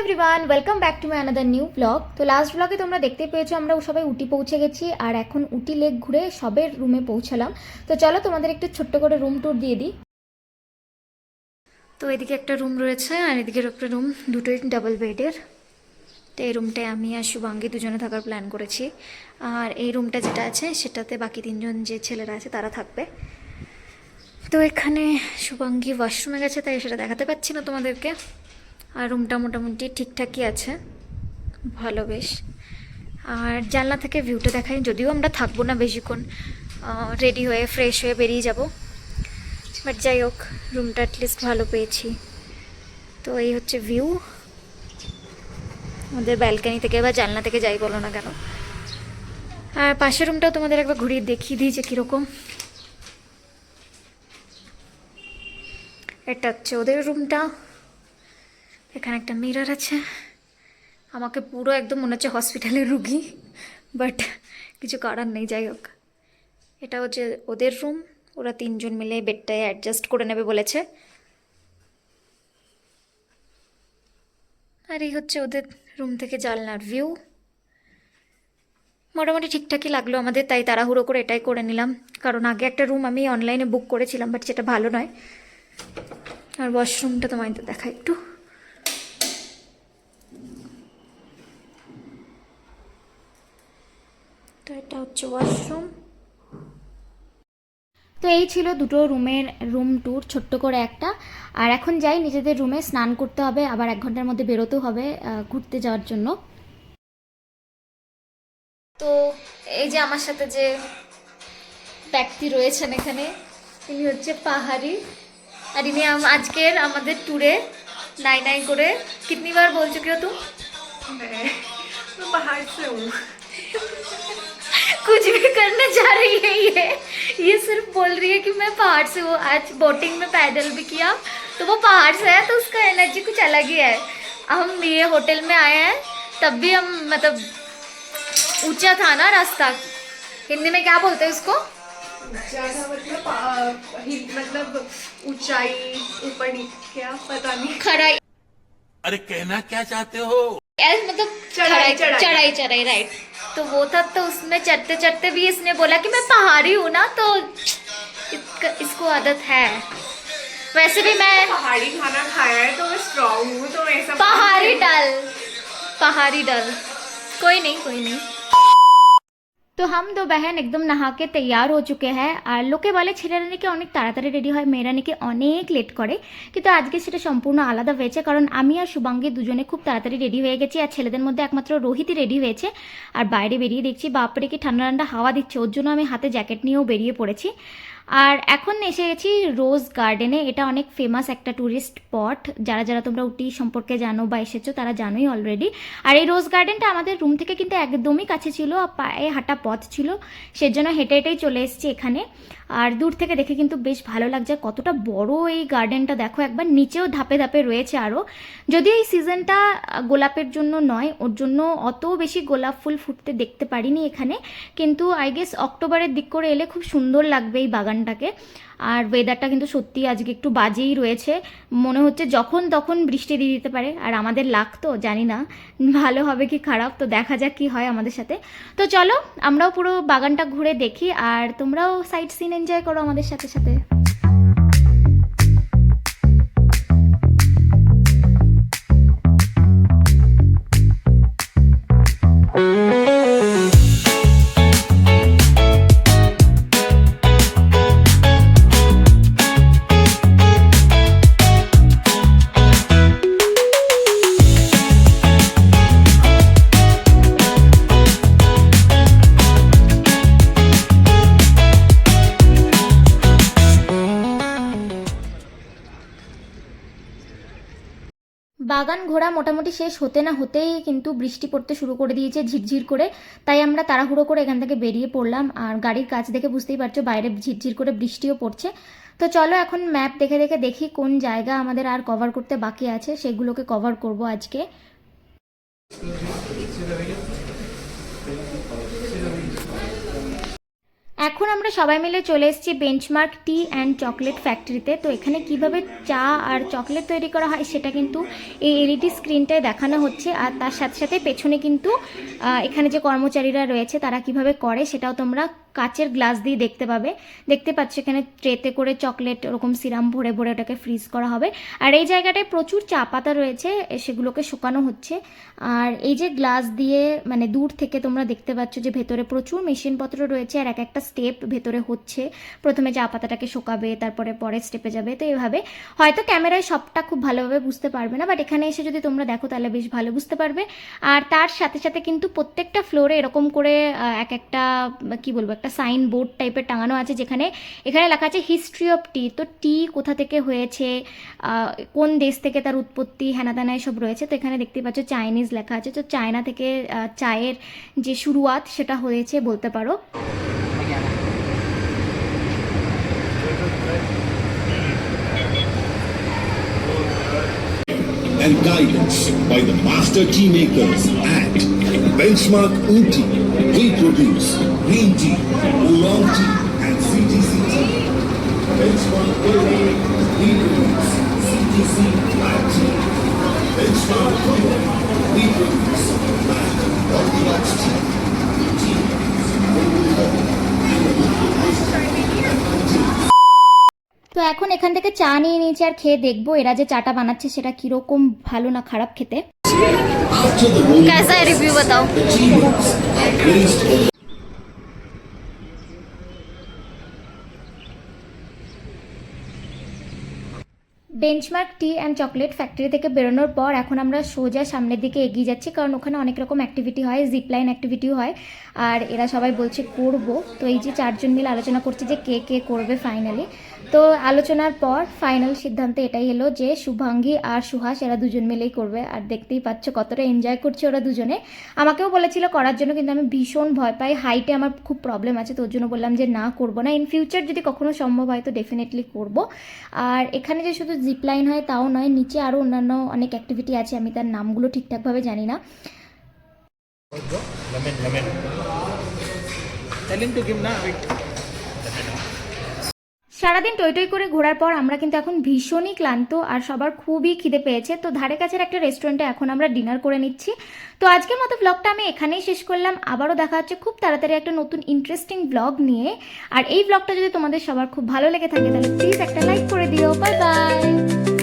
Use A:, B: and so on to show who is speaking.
A: Everyone welcome back to my another new blog তো last ব্লগে তোমরা দেখতে পেয়েছ, আমরা সবাই উটি পৌঁছে গেছি, আর এখন উটি লেক ঘুরে সবের রুমে পৌঁছালাম। তো চলো তোমাদের একটু ছোট্ট করে রুম ট্যুর দিয়ে দিই। তো এদিকে একটা রুম রয়েছে, আর এদিকে একটা রুম দুটোই ডাবল বেডের তো এই রুমটায় আমি আর শুভাঙ্গী দুজনে থাকার প্ল্যান করেছি। আর এই রুমটা যেটা আছে, সেটাতে বাকি তিনজন যে ছেলেরা আছে, তারা থাকবে। তো এখানে শুভাঙ্গী ওয়াশরুমে গেছে, তাই সেটা দেখাতে পাচ্ছি না তোমাদেরকে। আর রুমটা মোটামুটি ঠিকঠাকই আছে। ভালো বেশ। আর জানলা থেকে ভিউটা দেখাই যদিও আমরা থাকব না বেশিক্ষণ। রেডি হয়ে ফ্রেশ হয়ে বেরিয়ে যাব। বাট যাই হোক, রুমটা অ্যাটলিস্ট ভালো পেয়েছি। তো এই হচ্ছে ভিউ আমাদের ব্যালকানি থেকে বা জানলা থেকে যাই বলো না কেন। আর পাশের রুমটাও তোমাদের একবার ঘুরিয়ে দেখিয়ে দিই যে কীরকম। এটা হচ্ছে ওদের রুমটা। এখানে একটা মিরর আছে। আমাকে পুরো একদম মনে হচ্ছে হসপিটালের রুগী বাট কিছু করার নেই, যাই হোক। এটা হচ্ছে ওদের রুম ওরা তিনজন মিলে বেডটায় অ্যাডজাস্ট করে নেবে বলেছে। আর এই হচ্ছে ওদের রুম থেকে জালনার ভিউ মোটামুটি ঠিকঠাকই লাগল আমাদের, তাই তাড়াহুড়ো করে এটাই করে নিলাম। কারণ আগে একটা রুম আমি অনলাইনে বুক করেছিলাম বাট সেটা ভালো নয়। আর ওয়াশরুমটা তোমায় তো দেখা একটু। তো এটা হচ্ছে ওয়াশরুম। তো এই ছিল দুটো রুমের রুম ট্যুর ছোট্ট করে একটা। আর এখন যাই নিজেদের রুমে স্নান করতে হবে আবার এক ঘণ্টার মধ্যে বেরোতেও হবে ঘুরতে যাওয়ার জন্য। তো এই যে আমার সাথে যে ব্যক্তি রয়েছেন এখানে তিনি হচ্ছে পাহাড়ি। আর ইনি আজকের আমাদের ট্যুরে নাই নাই করে কিতনি বার বল চুকি हो कुछ भी करने जा रही है ये। ये सिर्फ़ बोल रही है कि मैं पहाड़ से हूँ। आज बोटिंग में पैदल भी किया तो वो पहाड़ से है तो उसका एनर्जी कुछ अलग ही है। हम ये होटल में आए हैं तब भी हम मतलब ऊँचा था ना रास्ता। हिंदी में क्या बोलते हैं उसको?
B: मतलब मतलब ऊंचाई ऊपर क्या? पता नहीं।
A: खड़ाई।
C: अरे कहना क्या चाहते हो?
A: मतलब।
B: चढ़ाई
A: चढ़ाई। राइट तो वो था तो उसमें चढ़ते चढ़ते भी इसने बोला कि मैं पहाड़ी हूँ ना तो इसको आदत है। वैसे भी मैं
B: पहाड़ी खाना खाया है तो मैं स्ट्रांग हूँ तो मैं
A: पहाड़ी डल पहाड़ी डल। कोई नहीं कोई नहीं। তো হাম দো বেহেন একদম নাহাকে তৈয়ার হয়ে চুকে হ্যাঁ আর লোকে বলে ছেলেরা নাকি অনেক তাড়াতাড়ি রেডি হয় মেয়েরা নাকি অনেক লেট করে কিন্তু আজকে সেটা সম্পূর্ণ আলাদা হয়েছে কারণ আমি আর শুভাঙ্গী দুজনে খুব তাড়াতাড়ি রেডি হয়ে গেছি আর ছেলেদের মধ্যে একমাত্র রোহিতই রেডি হয়েছে আর বাইরে বেরিয়ে দেখছি বাপরে কি ঠান্ডা ঠান্ডা হাওয়া দিচ্ছে ওর জন্য আমি হাতে জ্যাকেট নিয়েও বেরিয়ে পড়েছি আর এখন এসে গেছি রোজ গার্ডেনে এটা অনেক ফেমাস একটা ট্যুরিস্ট স্পট যারা যারা তোমরা উটি সম্পর্কে জানো বা এসেছ, তারা জানোই অলরেডি আর এই রোজ গার্ডেনটা আমাদের রুম থেকে কিন্তু একদমই কাছে ছিল পায়ে হাঁটা পথ ছিল। সেজন্য হেঁটে হেঁটেই চলে এসেছি এখানে। আর দূর থেকে দেখে কিন্তু বেশ ভালো লাগছে কতটা বড় এই গার্ডেনটা দেখো, একবার নিচেও ধাপে ধাপে রয়েছে আরও যদিও এই সিজনটা গোলাপের জন্য নয়, ওর জন্য অত বেশি গোলাপ ফুল ফুটতে দেখতে পারিনি এখানে। কিন্তু আই গেস অক্টোবরের দিক করে এলে খুব সুন্দর লাগবে এই বাগানটাকে আর ওয়েদারটা কিন্তু সত্যি আজকে একটু বাজেই রয়েছে। মনে হচ্ছে যখন তখন বৃষ্টি দিয়ে দিতে পারে। আর আমাদের লাখ তো, জানি না। ভালো হবে কি খারাপ? তো দেখা যাক কি হয় আমাদের সাথে। তো চলো, আমরাও পুরো বাগানটা ঘুরে দেখি। আর তোমরাও সাইট সিন এনজয় করো আমাদের সাথে সাথে। বাগান ঘোরা মোটামুটি শেষ হতে না হতেই কিন্তু বৃষ্টি পড়তে শুরু করে দিয়েছে, ঝিরঝির করে। তাই আমরা তাড়াহুড়ো করে এখান থেকে বেরিয়ে পড়লাম। আর গাড়ির কাজ দেখে বুঝতেই পারছ, বাইরে ঝিরঝির করে বৃষ্টিও পড়ছে। তো চলো এখন ম্যাপ দেখে দেখে দেখি কোন জায়গা আমাদের আর কভার করতে বাকি আছে। সেগুলোকে কভার করব আজকে। এখন আমরা সবাই মিলে চলে এসেছি বেঞ্চমার্ক টি অ্যান্ড চকলেট ফ্যাক্টরিতে তো এখানে কীভাবে চা আর চকলেট তৈরি করা হয় সেটা কিন্তু এই এলইডি স্ক্রিনটায় দেখানো হচ্ছে। আর তার সাথে সাথে পেছনে কিন্তু এখানে যে কর্মচারীরা রয়েছে তারা কীভাবে করে সেটাও তোমরা কাচের গ্লাস দিয়ে দেখতে পাবে। দেখতে পাচ্ছ এখানে ট্রেতে করে চকলেট ওরকম সিরাম ভরে ভরে ওটাকে ফ্রিজ করা হবে। আর এই জায়গাটায় প্রচুর চা পাতা রয়েছে সেগুলোকে শুকানো হচ্ছে। আর এই যে গ্লাস দিয়ে মানে দূর থেকে তোমরা দেখতে পাচ্ছ যে ভেতরে প্রচুর মেশিনপত্র রয়েছে আর এক একটা স্টেপ ভেতরে হচ্ছে। প্রথমে চা পাতাটাকে শোকাবে, তারপরে পরের স্টেপে যাবে। তো এভাবে হয়তো ক্যামেরায় সবটা খুব ভালোভাবে বুঝতে পারবে না বাট এখানে এসে যদি তোমরা দেখো তাহলে বেশ ভালো বুঝতে পারবে। আর তার সাথে সাথে কিন্তু প্রত্যেকটা ফ্লোরে এরকম করে এক একটা, কি বলব একটা সাইন বোর্ড টাইপের টাঙানো আছে যেখানে, এখানে লেখা আছে হিস্ট্রি অফ টি তো টি কোথা থেকে হয়েছে? কোন দেশ থেকে তার উৎপত্তি হ্যানা ত্যানা সব রয়েছে? তো এখানে দেখতে পাচ্ছ চাইনিজ লেখা আছে। তো চায়না থেকে চায়ের যে শুরুয়াত সেটা হয়েছে বলতে পারো।
D: And guidance by the master tea makers. Benchmark Ooty. We produce green tea, oolong tea, and CTC tea. Benchmark Ooty. We produce CTC black tea. Benchmark Ooty. We produce black orthodox tea.
A: তো এখন এখান থেকে চা নিয়ে নিয়েছি আর খেয়ে দেখব এরা যে চাটা বানাচ্ছে সেটা কীরকম ভালো না খারাপ খেতে कैसा है रिव्यू बताओ
D: the tea rooms are placed on
A: benchmark T and chocolate factory থেকে বেরোনোর পর এখন আমরা সোজা সামনের দিকে এগিয়ে যাচ্ছি কারণ ওখানে অনেক রকম অ্যাক্টিভিটি হয় জিপলাইন অ্যাক্টিভিটিও হয় আর এরা সবাই বলছে করব তো এই যে চারজন মিলে আলোচনা করছে যে কে কে করবে ফাইনালি তো আলোচনার পর ফাইনাল সিদ্ধান্ত এটাই এলো যে শুভাঙ্গী আর সুহাস এরা দুজন মিলেই করবে। আর দেখতেই পাচ্ছ কতটা এনজয় করছে ওরা দুজনে। আমাকেও বলেছিল করার জন্য, কিন্তু আমি ভীষণ ভয় পাই। হাইটে আমার খুব প্রবলেম আছে, তো ওর জন্য বললাম যে না করব না। ইন ফিউচার যদি কখনো সম্ভব হয়, তো ডেফিনেটলি করব। আর এখানে যে শুধু জিপ লাইন হয়, তাও নয়, নিচে আরও অন্যান্য অনেক অ্যাক্টিভিটি আছে, আমি তার নামগুলো ঠিকঠাকভাবে জানি না.
E: Tell him to give wait.
A: সারাদিন টই টই করে ঘোরার পর আমরা কিন্তু এখন ভীষণই ক্লান্ত আর সবার খুবই খিদে পেয়েছে। তো ধারে কাছের একটা রেস্টুরেন্টে এখন আমরা ডিনার করে নিচ্ছি। তো আজকের মতো ব্লগটা আমি এখানেই শেষ করলাম। আবারও দেখা হচ্ছে খুব তাড়াতাড়ি একটা নতুন ইন্টারেস্টিং ব্লগ নিয়ে। আর এই ব্লগটা যদি তোমাদের সবার খুব ভালো লেগে থাকে, তাহলে প্লিজ একটা লাইক করে দিও। Bye bye